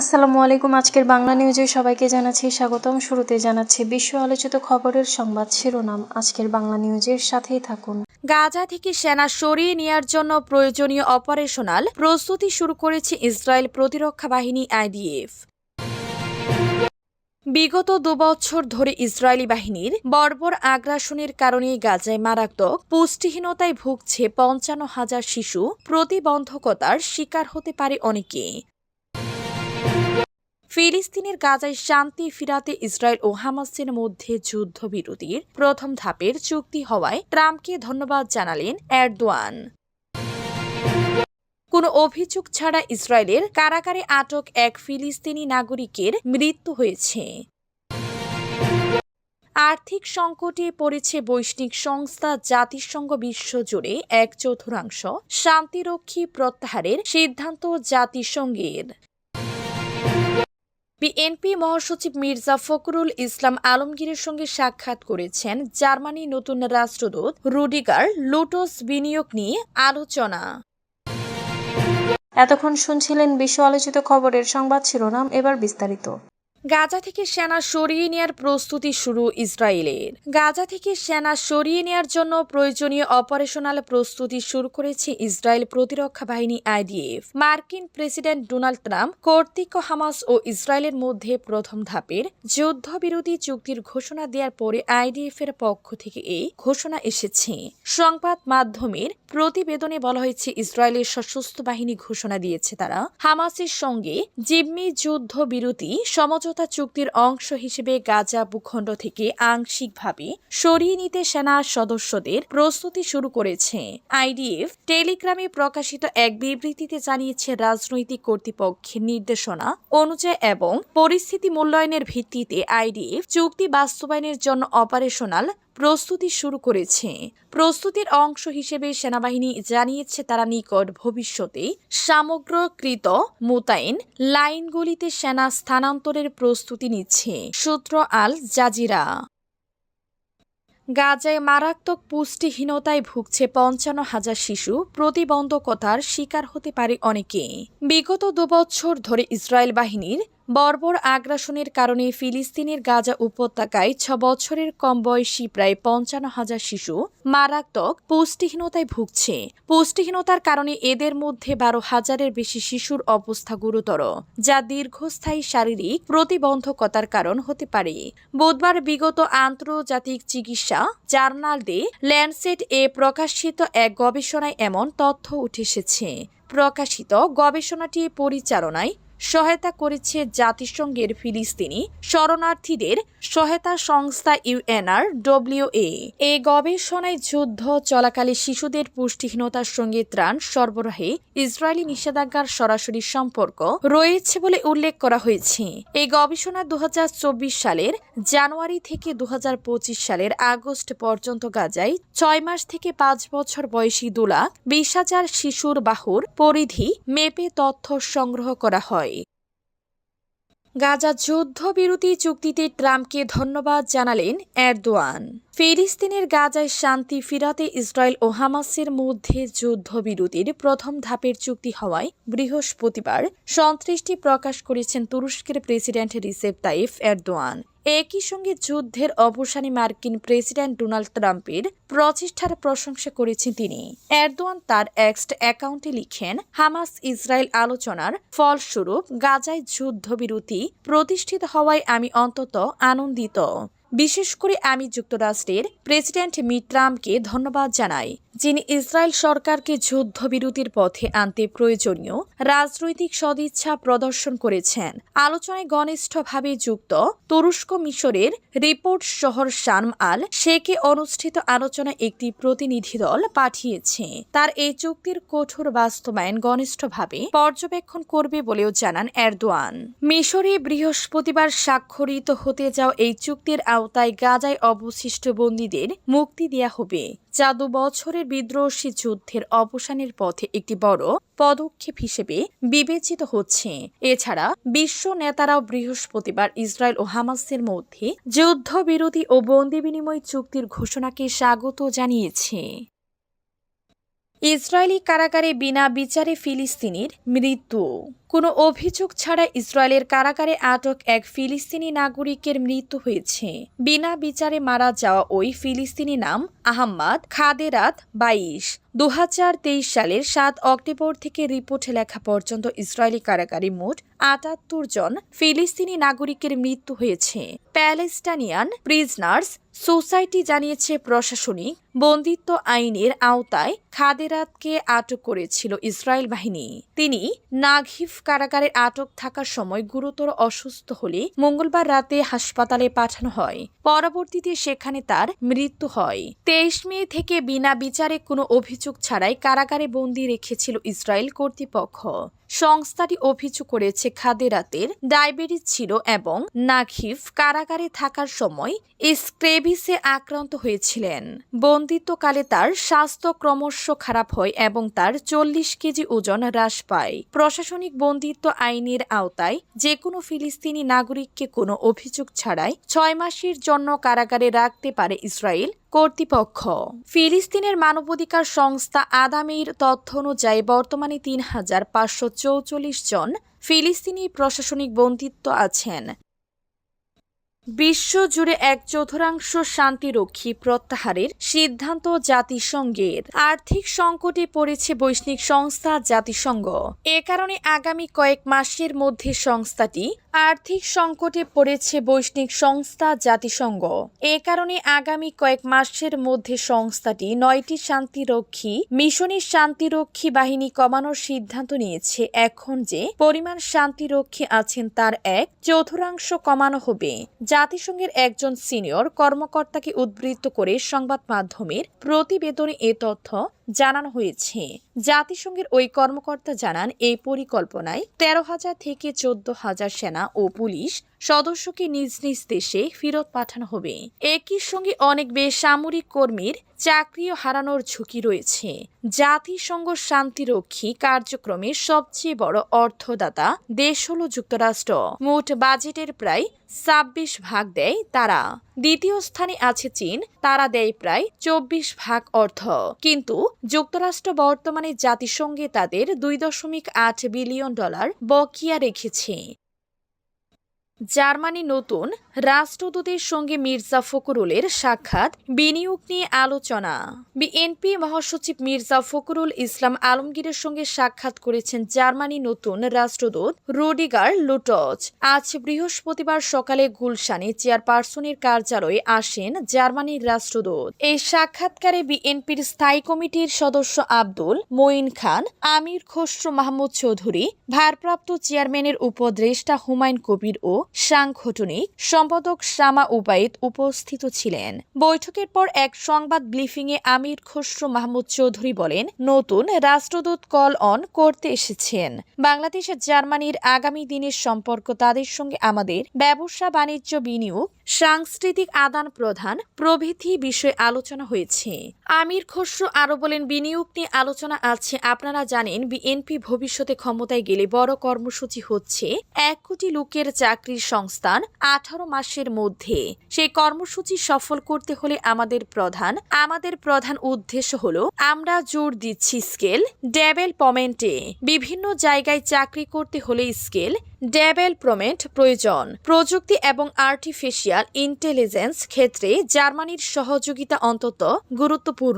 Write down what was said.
আসসালামু আলাইকুম, আজকের বাংলা নিউজে সবাইকে জানাচ্ছি স্বাগতম। শুরুতে জানাচ্ছি বিশ্ব আলোচিত খবরের সংবাদ শিরোনাম। আজকের বাংলা নিউজের সাথেই থাকুন। গাজা থেকে সেনা সরিয়ে নেয়ার জন্য প্রয়োজনীয় অপারেশনাল প্রস্তুতি শুরু করেছে ইসরায়েল প্রতিরক্ষা বাহিনী আইডিএফ। বিগত দুবছর ধরে ইসরায়েলি বাহিনীর বর্বর আগ্রাসনের কারণে গাজায় মারাত্মক পুষ্টিহীনতায় ভুগছে পঞ্চান্ন হাজার শিশু। প্রতিবন্ধকতার শিকার হতে পারে অনেকে। ফিলিস্তিনের গাজায় শান্তি ফিরাতে ইসরায়েল ও হামাসের মধ্যে যুদ্ধবিরতির প্রথম ধাপের চুক্তি হওয়ায় ট্রাম্পকে ধন্যবাদ জানালেন এরদোয়ান। কোনো অভিযোগ ছাড়া ইসরায়েলের কারাগারে আটক এক ফিলিস্তিনি নাগরিকের মৃত্যু হয়েছে। আর্থিক সংকটে পড়েছে বৈশ্বিক সংস্থা জাতিসংঘ বিশ্বজুড়ে এক চতুর্থাংশ শান্তিরক্ষী প্রত্যাহারের সিদ্ধান্ত জাতিসংঘের। বিএনপি মহাসচিব মির্জা ফখরুল ইসলাম আলমগীরের সঙ্গে সাক্ষাৎ করেছেন জার্মানি নতুন রাষ্ট্রদূত রুডিগার লুটোস বিনিয়োগ নিয়ে আলোচনা। এতক্ষণ শুনছিলেন বিশ্ব আলোচিত খবরের সংবাদ শিরোনাম, এবার বিস্তারিত। গাজা থেকে সেনা সরিয়ে নেয়ার প্রস্তুতি শুরু ইসরায়েলের। গাজা থেকে সেনা সরিয়ে নেয়ার জন্য প্রয়োজনীয় অপারেশনাল প্রস্তুতি শুরু করেছে ইসরায়েল প্রতিরক্ষা বাহিনী আইডিএফ। মার্কিন প্রেসিডেন্ট ডোনাল্ড ট্রাম্প কর্তৃক হামাস ও ইসরায়েলের মধ্যে প্রথম ধাপের যুদ্ধবিরোধী চুক্তির ঘোষণা দেওয়ার পরে আইডিএফ এর পক্ষ থেকে এই ঘোষণা এসেছে। সংবাদ মাধ্যমের প্রতিবেদনে বলা হয়েছে, ইসরায়েলের সশস্ত্র বাহিনী ঘোষণা দিয়েছে তারা হামাসের সঙ্গে জিম্মি যুদ্ধ বিরতি সমঝোতা চুক্তির অংশ হিসেবে গাজা ভূখণ্ড থেকে আংশিকভাবে সরিয়ে নিতে সেনা সদস্যদের প্রস্তুতি শুরু করেছে। আইডিএফ টেলিগ্রামে প্রকাশিত এক বিবৃতিতে জানিয়েছে, রাজনৈতিক কর্তৃপক্ষের নির্দেশনা অনুযায়ী এবং পরিস্থিতি মূল্যায়নের ভিত্তিতে আইডিএফ চুক্তি বাস্তবায়নের জন্য অপারেশনাল প্রস্তুতি শুরু করেছে। প্রস্তুতির অংশ হিসেবে সেনাবাহিনী জানিয়েছে তারা নিকট ভবিষ্যতে সামগ্রকৃত মোতায়েন লাইনগুলিতে সেনা স্থানান্তরের প্রস্তুতি নিচ্ছে, সূত্র আল জাজিরা। গাজায় মারাত্মক পুষ্টিহীনতায় ভুগছে পঞ্চান্ন হাজার শিশু, প্রতিবন্ধকতার শিকার হতে পারে অনেকে। বিগত দুবছর ধরে ইসরায়েল বাহিনীর বর্বর আগ্রাসনের কারণে ফিলিস্তিনের গাজা উপত্যকায় ছ বছরের কম বয়সী প্রায় পঞ্চান্ন হাজার শিশু মারাত্মক পুষ্টিহীনতায় ভুগছে। পুষ্টিহীনতার কারণে এদের মধ্যে বারো হাজারের বেশি শিশুর অবস্থা গুরুতর, যা দীর্ঘস্থায়ী শারীরিক প্রতিবন্ধকতার কারণ হতে পারে। বুধবার বিগত আন্তর্জাতিক চিকিৎসা জার্নাল ডে ল্যান্ডসেট এ প্রকাশিত এক গবেষণায় এমন তথ্য উঠে এসেছে। প্রকাশিত গবেষণাটি পরিচালনায় সহায়তা করেছে জাতিসংঘের ফিলিস্তিনি শরণার্থীদের সহায়তা সংস্থা ইউএনআর ডব্লিউএ এই গবেষণায় যুদ্ধ চলাকালে শিশুদের পুষ্টিহীনতার সঙ্গে ত্রাণ সরবরাহে ইসরায়েলি নিষেধাজ্ঞার সরাসরি সম্পর্ক রয়েছে বলে উল্লেখ করা হয়েছে। এই গবেষণা দু হাজার চব্বিশ সালের জানুয়ারি থেকে দু হাজার পঁচিশ সালের আগস্ট পর্যন্ত গাজায় ছয় মাস থেকে পাঁচ বছর বয়সী দু লাখ বিশ হাজার শিশুর বাহুর পরিধি মেপে তথ্য সংগ্রহ করা হয়। গাজা যুদ্ধবিরতি চুক্তিতে ট্রাম্পকে ধন্যবাদ জানালেন এরদোয়ান। ফিলিস্তিনের গাজায় শান্তি ফিরাতে ইসরায়েল ও হামাসের মধ্যে যুদ্ধবিরতির প্রথম ধাপের চুক্তি হওয়ায় বৃহস্পতিবার সন্ত্রিশটি প্রকাশ করেছেন তুরস্কের প্রেসিডেন্ট রিসেপ তাইফ এরদোয়ান। একই সঙ্গে যুদ্ধের অবসানে মার্কিন প্রেসিডেন্ট ডোনাল্ড ট্রাম্পের প্রচেষ্টার প্রশংসা করেছেন তিনি। এরদোয়ান তার এক্সট অ্যাকাউন্টে লিখেন, হামাস ইসরায়েল আলোচনার ফলস্বরূপ গাজায় যুদ্ধবিরতি প্রতিষ্ঠিত হওয়ায় আমি অন্তত আনন্দিত। বিশেষ করে আমি যুক্তরাষ্ট্রের প্রেসিডেন্ট মি ট্রাম্পকে ধন্যবাদ জানাই। যিনি ইসরায়েল সরকারকে যুদ্ধবিরতির পথে আনতে প্রয়োজনীয় রাজনৈতিক সদিচ্ছা প্রদর্শন করেছেন। আলোচনায় ঘনিষ্ঠভাবে যুক্ত তুরস্ক মিশরের রিপোর্ট শহর শার্ম আল শেখে অনুষ্ঠিত আলোচনায় একটি প্রতিনিধি দল পাঠিয়েছে। তার এই চুক্তির কঠোর বাস্তবায়ন ঘনিষ্ঠভাবে পর্যবেক্ষণ করবে বলেও জানান এরদোয়ান। মিশরে বৃহস্পতিবার স্বাক্ষরিত হতে যাওয়া এই চুক্তির আওতায় গাজায় অবশিষ্ট বন্দীদের মুক্তি দেয়া হবে। যা দু বছরের বিদ্রোহী যুদ্ধের অবসানের পথে একটি বড় পদক্ষেপ হিসেবে বিবেচিত হচ্ছে। এছাড়া বিশ্ব নেতারাও বৃহস্পতিবার ইসরায়েল ও হামাসের মধ্যে যুদ্ধবিরতি ও বন্দি বিনিময় চুক্তির ঘোষণাকে স্বাগত জানিয়েছে। ইসরায়েলি কারাগারে বিনা বিচারে ফিলিস্তিনির মৃত্যু। কোনো অভিযোগ ছাড়া ইসরায়েলের কারাগারে আটক এক ফিলিস্তিনি নাগরিকের মৃত্যু হয়েছে। বিনা বিচারে মারা যাওয়া ওই ফিলিস্তিনি নাম আহম্মদ খাদেরাত বাইশ। দু সালের সাত অক্টোবর থেকে রিপোর্ট লেখা পর্যন্ত ইসরায়েলি কারাগারে মোট আটাত্তর জন ফিলিস্তিনি নাগরিকের মৃত্যু হয়েছে। প্যালেস্টানিয়ান প্রিজনার্স সোসাইটি জানিয়েছে প্রশাসনিক বন্দিত্ব আইনের আওতায় খাদেরাতকে আটক করেছিল ইসরায়েল বাহিনী। তিনি নাঘিফ কারাগারে আটক থাকার সময় গুরুতর অসুস্থ হলে মঙ্গলবার রাতে হাসপাতালে পাঠানো হয়। পরবর্তীতে সেখানে তার মৃত্যু হয়। তেইশ মে থেকে বিনা বিচারে কোনো অভিযোগ ছাড়াই কারাগারে বন্দি রেখেছিল ইসরায়েল কর্তৃপক্ষ। সংস্থাটি অভিযোগ করেছে খাদেরাতের ডায়াবেটিস ছিল এবং নাখিফ কারাগারে থাকার সময় স্ক্রেভিসে আক্রান্ত হয়েছিলেন। বন্দিত্বকালে তার স্বাস্থ্য ক্রমশ খারাপ হয় এবং তার চল্লিশ কেজি ওজন হ্রাস পায়। প্রশাসনিক বন্দিত্ব আইনের আওতায় যে কোনো ফিলিস্তিনি নাগরিককে কোনো অভিযোগ ছাড়াই ছয় মাসের জন্য কারাগারে রাখতে পারে ইসরায়েল কর্তৃপক্ষ। ফিলিস্তিনের মানবাধিকার সংস্থা আদামের তথ্য অনুযায়ী বর্তমানে তিন হাজার পাঁচশো চৌচল্লিশ জন ফিলিস্তিনি প্রশাসনিক বন্দিত্ব আছেন। বিশ্বজুড়ে এক চতুর্থাংশ শান্তিরক্ষী প্রত্যাহারের সিদ্ধান্ত জাতিসংঘের। আর্থিক সংকটে পড়েছে বৈশ্বিক সংস্থা জাতিসংঘ। এ কারণে আগামী কয়েক মাসের মধ্যে সংস্থাটি আর্থিক সংকটে পড়েছে বৈশ্বিক সংস্থা জাতিসংঘ। এ কারণে আগামী কয়েক মাসের মধ্যে সংস্থাটি নয়টি শান্তিরক্ষী, মিশনের শান্তিরক্ষী বাহিনী কমানোর সিদ্ধান্ত নিয়েছে। এখন যে পরিমাণ শান্তিরক্ষী আছেন তার এক চতুর্থাংশ কমানো হবে। জাতিসংঘের একজন সিনিয়র কর্মকর্তাকে উদ্বৃত্ত করে সংবাদ মাধ্যমের প্রতিবেদনে এ তথ্য জানানো হয়েছে। জাতিসংঘের ওই কর্মকর্তা জানান, এই পরিকল্পনায় তেরো হাজার থেকে চোদ্দ হাজার সেনা ও পুলিশ সদস্যকে নিজ নিজ দেশে ফেরত পাঠানো হবে। একই সঙ্গে অনেক বেসামরিক কর্মীর চাকরিও হারানোর ঝুঁকি রয়েছে। জাতিসংঘ শান্তিরক্ষী কার্যক্রমের সবচেয়ে বড় অর্থদাতা দেশ হল যুক্তরাষ্ট্র। মোট বাজেটের প্রায় ছাব্বিশ ভাগ দেয় তারা। দ্বিতীয় স্থানে আছে চীন, তারা দেয় প্রায় চব্বিশ ভাগ অর্থ। কিন্তু যুক্তরাষ্ট্র বর্তমানে জাতিসংঘে তাদের দুই দশমিক আট বিলিয়ন ডলার বকেয়া রেখেছে। জার্মানি নতুন রাষ্ট্রদূতের সঙ্গে মির্জা ফখরুলের সাক্ষাৎ, বিনিয়োগ নিয়ে আলোচনা। বিএনপি মহাসচিব মির্জা ফখরুল ইসলাম আলমগীরের সঙ্গে সাক্ষাৎ করেছেন জার্মানি নতুন রাষ্ট্রদূত রুডিগার লুটজ। আজ বৃহস্পতিবার সকালে গুলশানে চেয়ারপারসনের কার্যালয়ে আসেন জার্মানির রাষ্ট্রদূত। এই সাক্ষাৎকারে বিএনপির স্থায়ী কমিটির সদস্য আব্দুল মঈন খান, আমির খসরু মাহমুদ চৌধুরী, ভারপ্রাপ্ত চেয়ারম্যানের উপদেষ্টা হুমায়ুন কবির ও সাংগঠনিক সম্পাদক শামা উবাইদ উপস্থিত ছিলেন। বৈঠকের পর এক সংবাদ ব্লিফিংয়ে আমির খসরু মাহমুদ চৌধুরী বলেন, নতুন রাষ্ট্রদূত কল অন করতে এসেছেন। বাংলাদেশ জার্মানির আগামী দিনের সম্পর্ক তাদের সঙ্গে আমাদের ব্যবসা বাণিজ্য বিনিয়োগ সাংস্কৃতিক আদান প্রদান প্রভৃতি বিষয়ে আলোচনা হয়েছে। আমির খসরু আরও বলেন, বিনিয়োগ নিয়ে আলোচনা আছে। আপনারা জানেন, বিএনপি ভবিষ্যতে ক্ষমতায় গেলে বড় কর্মসূচি হচ্ছে এক কোটি লোকের চাকরির সংস্থান আঠারো মাসের মধ্যে। সেই কর্মসূচি সফল করতে হলে আমাদের প্রধান আমাদের প্রধান উদ্দেশ্য হলো, আমরা জোর দিচ্ছি স্কেল ডেভেলপমেন্টে বিভিন্ন জায়গায় চাকরি করতে হলে স্কেল ডেভেলপমেন্ট প্রয়োজন। প্রযুক্তি এবং আর্টিফিশিয়াল ইন্টেলিজেন্স ক্ষেত্রে জার্মানির সহযোগিতা অন্তত গুরুত্বপূর্ণ।